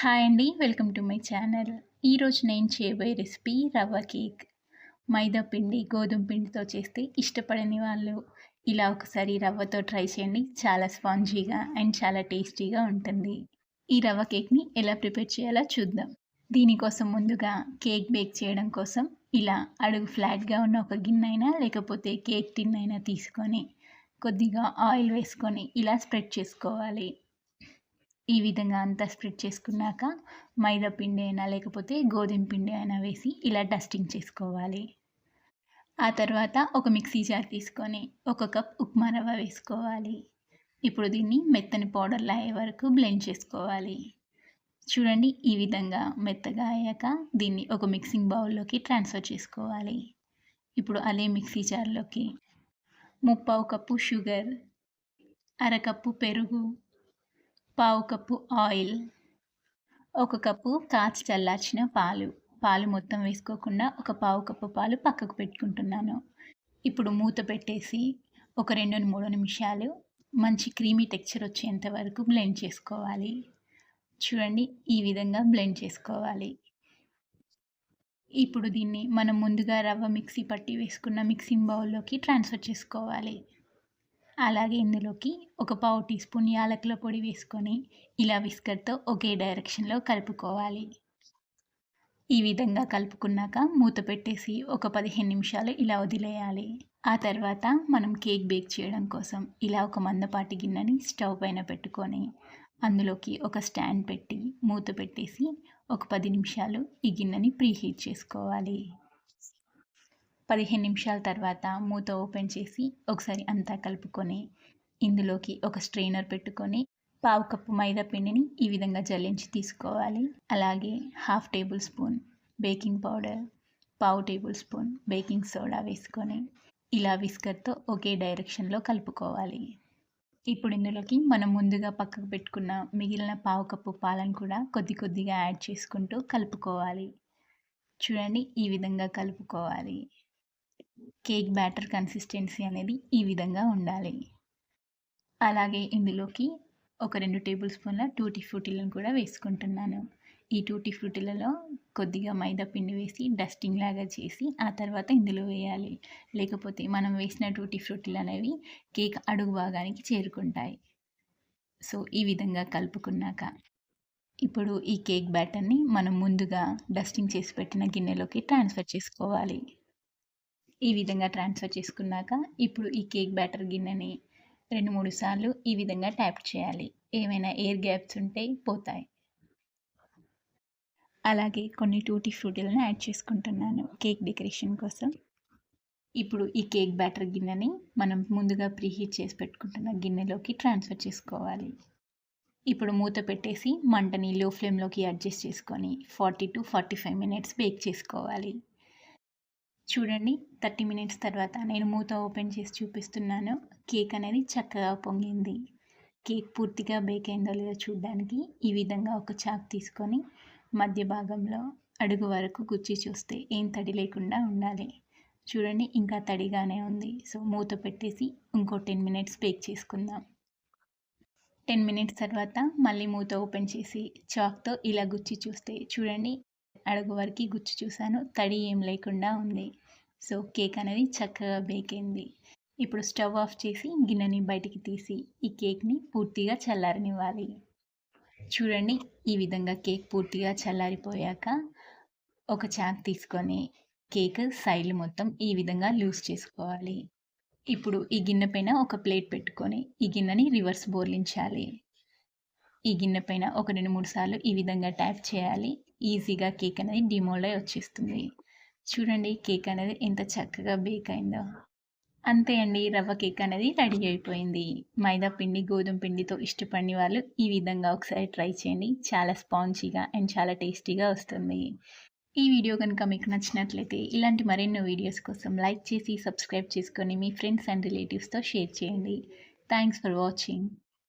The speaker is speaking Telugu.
హాయ్ అండి వెల్కమ్ టు మై ఛానల్. ఈరోజు నేను చేయబోయే రెసిపీ రవ్వ కేక్. మైదా పిండి గోధుమ పిండితో చేస్తే ఇష్టపడని వాళ్ళు ఇలా ఒకసారి రవ్వతో ట్రై చేయండి. చాలా స్పాంజీగా అండ్ చాలా టేస్టీగా ఉంటుంది. ఈ రవ్వ కేక్ని ఎలా ప్రిపేర్ చేయాలో చూద్దాం. దీనికోసం ముందుగా కేక్ బేక్ చేయడం కోసం ఇలా అడుగు ఫ్లాట్గా ఉన్న ఒక గిన్నె అయినా లేకపోతే కేక్ టిన్ అయినా తీసుకొని కొద్దిగా ఆయిల్ వేసుకొని ఇలా స్ప్రెడ్ చేసుకోవాలి. ఈ విధంగా అంతా స్ప్రెడ్ చేసుకున్నాక మైదా పిండి అయినా లేకపోతే గోధుమ పిండి అయినా వేసి ఇలా డస్టింగ్ చేసుకోవాలి. ఆ తర్వాత ఒక మిక్సీ జార్ తీసుకొని ఒక కప్ ఉప్మా రవ్వ వేసుకోవాలి. ఇప్పుడు దీన్ని మెత్తని పౌడర్లా అయ్యే వరకు బ్లెండ్ చేసుకోవాలి. చూడండి ఈ విధంగా మెత్తగా అయ్యాక దీన్ని ఒక మిక్సింగ్ బౌల్లోకి ట్రాన్స్ఫర్ చేసుకోవాలి. ఇప్పుడు అదే మిక్సీ జార్లోకి ముప్పావు కప్పు షుగర్ అరకప్పు పెరుగు పావు కప్పు ఆయిల్ ఒక కప్పు కాచి చల్లార్చిన పాలు. పాలు మొత్తం వేసుకోకుండా ఒక పావు కప్పు పాలు పక్కకు పెట్టుకుంటున్నాను. ఇప్పుడు మూత పెట్టేసి ఒక రెండు మూడు నిమిషాలు మంచి క్రీమీ టెక్చర్ వచ్చేంత వరకు బ్లెండ్ చేసుకోవాలి. చూడండి ఈ విధంగా బ్లెండ్ చేసుకోవాలి. ఇప్పుడు దీన్ని మనం ముందుగా రవ్వ మిక్సీ పట్టి వేసుకున్న మిక్సింగ్ బౌల్లోకి ట్రాన్స్ఫర్ చేసుకోవాలి. అలాగే ఇందులోకి ఒక పావు టీ స్పూన్ యాలకుల పొడి వేసుకొని ఇలా విస్కర్తో ఒకే డైరెక్షన్లో కలుపుకోవాలి. ఈ విధంగా కలుపుకున్నాక మూత పెట్టేసి ఒక పదిహేను నిమిషాలు ఇలా వదిలేయాలి. ఆ తర్వాత మనం కేక్ బేక్ చేయడం కోసం ఇలా ఒక మందపాటి గిన్నెని స్టవ్ పైన పెట్టుకొని అందులోకి ఒక స్టాండ్ పెట్టి మూత పెట్టేసి ఒక పది నిమిషాలు ఈ గిన్నెని ప్రీహీట్ చేసుకోవాలి. పదిహేను నిమిషాల తర్వాత మూత ఓపెన్ చేసి ఒకసారి అంతా కలుపుకొని ఇందులోకి ఒక స్ట్రెయినర్ పెట్టుకొని పావు కప్పు మైదా పిండిని ఈ విధంగా జల్లించి తీసుకోవాలి. అలాగే half table spoon baking powder పావు టేబుల్ స్పూన్ బేకింగ్ సోడా వేసుకొని ఇలా విస్కర్తో ఒకే డైరెక్షన్లో కలుపుకోవాలి. ఇప్పుడు ఇందులోకి మనం ముందుగా పక్కకు పెట్టుకున్న మిగిలిన పావు కప్పు పాలను కూడా కొద్ది కొద్దిగా యాడ్ చేసుకుంటూ కలుపుకోవాలి. చూడండి ఈ విధంగా కలుపుకోవాలి. కేక్ బ్యాటర్ కన్సిస్టెన్సీ అనేది ఈ విధంగా ఉండాలి. అలాగే ఇందులోకి ఒక రెండు టేబుల్ స్పూన్ల టూటీ ఫ్రూటీలను కూడా వేసుకుంటున్నాను. ఈ టూటీ ఫ్రూటీలలో కొద్దిగా మైదా పిండి వేసి డస్టింగ్ లాగా చేసి ఆ తర్వాత ఇందులో వేయాలి. లేకపోతే మనం వేసిన టూటీ ఫ్రూటీలు అనేవి కేక్ అడుగు భాగానికి చేరుకుంటాయి. సో ఈ విధంగా కలుపుకున్నాక ఇప్పుడు ఈ కేక్ బ్యాటర్ని మనం ముందుగా డస్టింగ్ చేసి పెట్టిన గిన్నెలోకి ట్రాన్స్ఫర్ చేసుకోవాలి. ఈ విధంగా ట్రాన్స్ఫర్ చేసుకున్నాక ఇప్పుడు ఈ కేక్ బ్యాటర్ గిన్నెని రెండు మూడు సార్లు ఈ విధంగా ట్యాప్ చేయాలి. ఏమైనా ఎయిర్ గ్యాప్స్ ఉంటే పోతాయి. అలాగే కొన్ని టూటీ ఫ్రూటీలను యాడ్ చేసుకుంటున్నాను కేక్ డెకరేషన్ కోసం. ఇప్పుడు ఈ కేక్ బ్యాటర్ గిన్నెని మనం ముందుగా ప్రీహీట్ చేసి పెట్టుకుంటున్న గిన్నెలోకి ట్రాన్స్ఫర్ చేసుకోవాలి. ఇప్పుడు మూత పెట్టేసి మంటని లో ఫ్లేమ్లోకి అడ్జస్ట్ చేసుకొని forty to forty five minutes bake చేసుకోవాలి. చూడండి థర్టీ మినిట్స్ తర్వాత నేను మూత ఓపెన్ చేసి చూపిస్తున్నాను. కేక్ అనేది చక్కగా పొంగింది. కేక్ పూర్తిగా బేక్ అయిందో లేదో చూడడానికి ఈ విధంగా ఒక చాక్ తీసుకొని మధ్య భాగంలో అడుగు వరకు గుచ్చి చూస్తే ఏం తడి లేకుండా ఉండాలి. చూడండి ఇంకా తడిగానే ఉంది. సో మూత పెట్టేసి ఇంకో టెన్ మినిట్స్ బేక్ చేసుకుందాం. టెన్ మినిట్స్ తర్వాత మళ్ళీ మూత ఓపెన్ చేసి చాక్తో ఇలా గుచ్చి చూస్తే చూడండి అడుగు వరకు గుచ్చి చూశాను. తడి ఏం లేకుండా ఉంది. సో కేక్ అనేది చక్కగా బేక్ అయింది. ఇప్పుడు స్టవ్ ఆఫ్ చేసి గిన్నెని బయటికి తీసి ఈ కేక్ని పూర్తిగా చల్లారనివ్వాలి. చూడండి ఈ విధంగా కేక్ పూర్తిగా చల్లారిపోయాక ఒక చాక్ తీసుకొని కేక్ సైడ్లు మొత్తం ఈ విధంగా లూజ్ చేసుకోవాలి. ఇప్పుడు ఈ గిన్నె పైన ఒక ప్లేట్ పెట్టుకొని ఈ గిన్నెని రివర్స్ బోర్లించాలి. ఈ గిన్నె పైన ఒక రెండు మూడు సార్లు ఈ విధంగా ట్యాప్ చేయాలి. ఈజీగా కేక్ అనేది డిమోల్డ్ అయి వచ్చేస్తుంది. చూడండి కేక్ అనేది ఎంత చక్కగా బేక్ అయిందో. అంతే అండి రవ్వ కేక్ అనేది రెడీ అయిపోయింది. మైదా పిండి గోధుమ పిండితో ఇష్టపడిన వాళ్ళు ఈ విధంగా ఒకసారి ట్రై చేయండి. చాలా స్పాంజీగా అండ్ చాలా టేస్టీగా వస్తుంది. ఈ వీడియో కనుక మీకు నచ్చినట్లయితే ఇలాంటి మరెన్నో వీడియోస్ కోసం లైక్ చేసి సబ్స్క్రైబ్ చేసుకొని మీ ఫ్రెండ్స్ అండ్ రిలేటివ్స్తో షేర్ చేయండి. Thanks for watching.